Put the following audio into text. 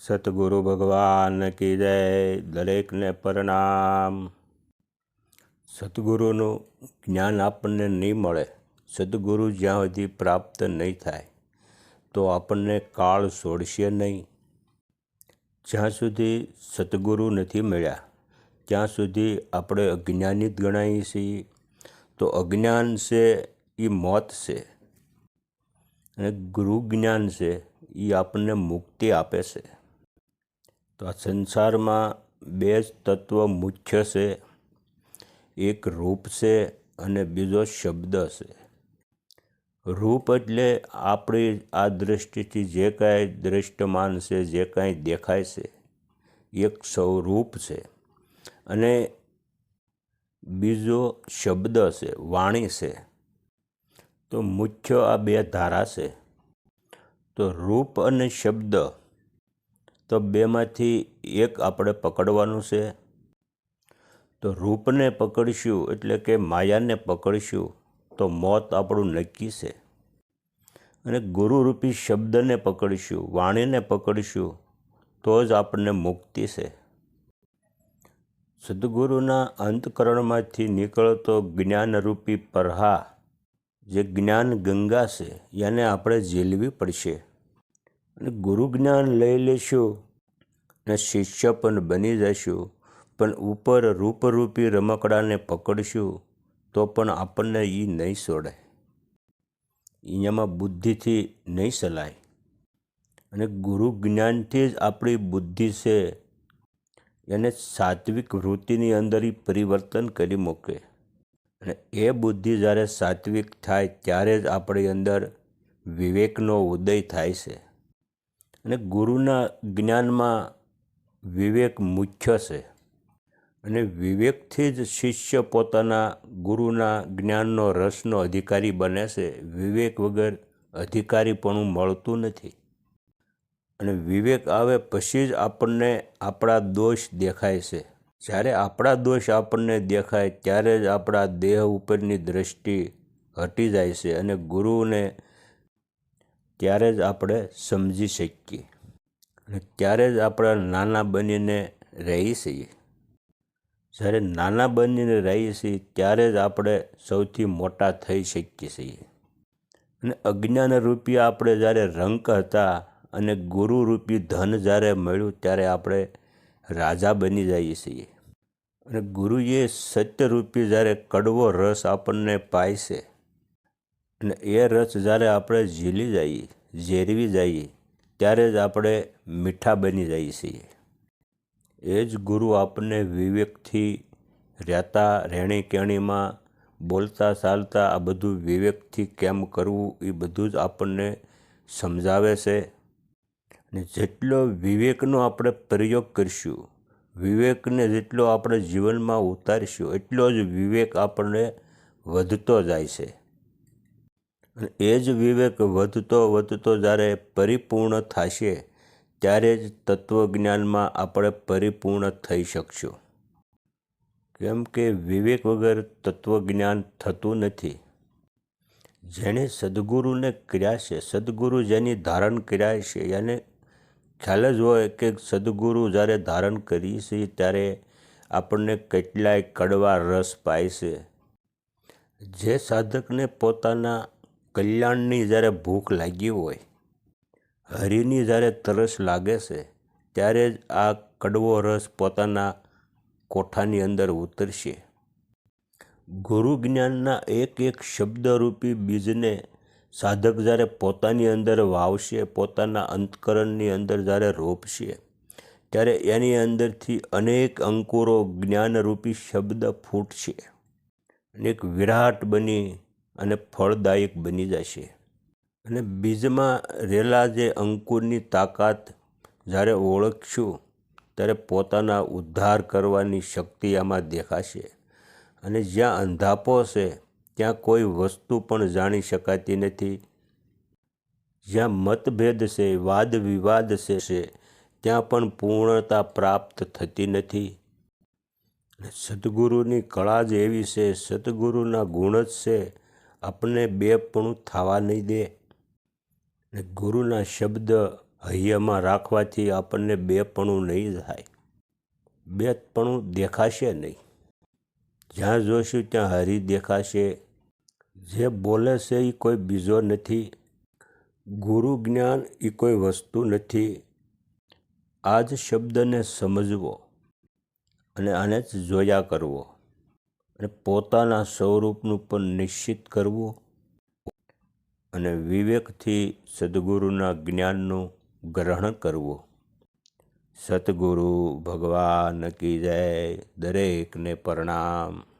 સતગુરુ ભગવાન કી જય દરેકને પ્રણામ સતગુરુનું જ્ઞાન આપણને નહીં મળે સદગુરુ જ્યાં સુધી પ્રાપ્ત નહીં થાય તો આપણને કાળ છોડશે નહીં જ્યાં સુધી સદગુરુ નથી મળ્યા ત્યાં સુધી આપણે અજ્ઞાની જ ગણાઈએ છીએ. તો અજ્ઞાન છે એ મોત છે. અને ગુરુ જ્ઞાન છે એ આપણને મુક્તિ આપે છે. તો આ સંસારમાં બે જ તત્વ મુખ્ય છે. એક રૂપ છે અને બીજો શબ્દ છે. રૂપ એટલે આપણી આ દૃષ્ટિથી જે કાંઈ દૃષ્ટમાન છે, જે કાંઈ દેખાય છે એક સ્વરૂપ છે. અને બીજો શબ્દ છે, વાણી છે, તો મુખ્ય આ બે ધારા છે. તો રૂપ અને શબ્દ, તો બેમાંથી એક આપણે પકડવાનું છે. તો રૂપને પકડીશું એટલે કે માયાને પકડીશું, તો મોત આપણું નક્કી છે. અને ગુરુરૂપી શબ્દને પકડીશું, વાણીને પકડીશું, તો જ આપણને મુક્તિ છે. સદગુરુના અંતકરણમાંથી નીકળતો જ્ઞાનરૂપી પરહા, જે જ્ઞાન ગંગા છે એને આપણે ઝીલવી પડશે. અને ગુરુ જ્ઞાન લઈ લેશું અને શિષ્ય પણ બની જશું, પણ ઉપર રૂપરૂપી રમકડાને પકડશું, તો પણ આપણને એ નહીં છોડે અહીંયામાં બુદ્ધિથી નહીં સલાય. અને ગુરુ જ્ઞાનથી જ આપણી બુદ્ધિ છે એને સાત્વિક વૃત્તિની અંદર એ પરિવર્તન કરી મૂકે. અને એ બુદ્ધિ જ્યારે સાત્વિક થાય ત્યારે જ આપણી અંદર વિવેકનો ઉદય થાય છે. અને ગુરુના જ્ઞાનમાં વિવેક મુખ્ય છે. અને વિવેકથી જ શિષ્ય પોતાના ગુરુના જ્ઞાનનો રસનો અધિકારી બને છે. વિવેક વગર અધિકારીપણું મળતું નથી. અને વિવેક આવે પછી જ આપણને આપણા દોષ દેખાય છે. જ્યારે આપણા દોષ આપણને દેખાય, ત્યારે જ આપણા દેહ ઉપરની દૃષ્ટિ હટી જાય છે અને ગુરુને ત્યારે જ આપણે સમજી શકીએ અને ત્યારે જ આપણે નાના બનીને રહી છીએ જ્યારે નાના બનીને રહીએ છીએ ત્યારે જ આપણે સૌથી મોટા થઈ શકીએ છીએ. અને અજ્ઞાન રૂપિયા આપણે જ્યારે રંક હતા અને ગુરુરૂપી ધન જ્યારે મળ્યું ત્યારે આપણે રાજા બની જઈએ છીએ. અને ગુરુએ સત્યરૂપી જ્યારે કડવો રસ આપણને પાય છે અને એ રસ જ્યારે આપણે ઝીલી જઈએ, ઝેરવી જઈએ ત્યારે જ આપણે મીઠા બની જઈએ છીએ. એ જ ગુરુ આપણને વિવેકથી રહેતા રહેણી કહેણીમાં બોલતા, ચાલતા આ બધું વિવેકથી કેમ કરવું એ બધું જ આપણને સમજાવે છે. અને જેટલો વિવેકનો આપણે પ્રયોગ કરીશું, વિવેકને જેટલો આપણે જીવનમાં ઉતારીશું, એટલો જ વિવેક આપણને વધતો જાય છે. અને એ જ વિવેક વધતો વધતો જ્યારે પરિપૂર્ણ થશે, ત્યારે જ તત્વજ્ઞાનમાં આપણે પરિપૂર્ણ થઈ શકશું. કેમ કે વિવેક વગર તત્વજ્ઞાન થતું નથી. જેણે સદગુરુને કર્યા છે, સદગુરુ જેની ધારણ કર્યા છે એને ખ્યાલ જ હોય કે સદગુરુ જ્યારે ધારણ કરીએ છીએ ત્યારે આપણને કેટલાય કડવા રસ પાય છે. જે સાધકને પોતાના કલ્યાણની જ્યારે ભૂખ લાગી હોય, હરિની જ્યારે તરસ લાગે છે, ત્યારે જ આ કડવો રસ પોતાના કોઠાની અંદર ઉતરશે. ગુરુ જ્ઞાનના એક એક શબ્દરૂપી બીજને સાધક જ્યારે પોતાની અંદર વાવશે, પોતાના અંતકરણની અંદર જ્યારે રોપશે, ત્યારે એની અંદરથી અનેક અંકુરો જ્ઞાનરૂપી શબ્દ ફૂટશે અને એક વિરાટ બની અને ફળદાયક બની જશે. અને બીજમાં રહેલા જે અંકુરની તાકાત જ્યારે ઓળખશું, ત્યારે પોતાના ઉદ્ધાર કરવાની શક્તિ આમાં દેખાશે. અને જ્યાં અંધાપો છે ત્યાં કોઈ વસ્તુ પણ જાણી શકાતી નથી. જ્યાં મતભેદ છે વાદ વિવાદ છે, ત્યાં પણ પૂર્ણતા પ્રાપ્ત થતી નથી. સદગુરુની કળા જ એવી છે, સદગુરુના ગુણ જ છે આપણને બેપણું થવા નહીં દે. ને ગુરુના શબ્દ હૈયામાં રાખવાથી આપણને બેપણું નહીં થાય. બેપણું દેખાશે નહીં. જ્યાં જોઈશું ત્યાં હરી દેખાશે. જે બોલે છે એ કોઈ બીજો નથી. ગુરુ જ્ઞાન એ કોઈ વસ્તુ નથી. આ જ શબ્દને સમજવો અને આને જ જોયા કરવો અને પોતાના સ્વરૂપનું પણ નિશ્ચિત કરવું અને વિવેકથી સદગુરુના જ્ઞાનનું ગ્રહણ કરવું. સતગુરુ ભગવાન કી જય દરેકને પ્રણામ.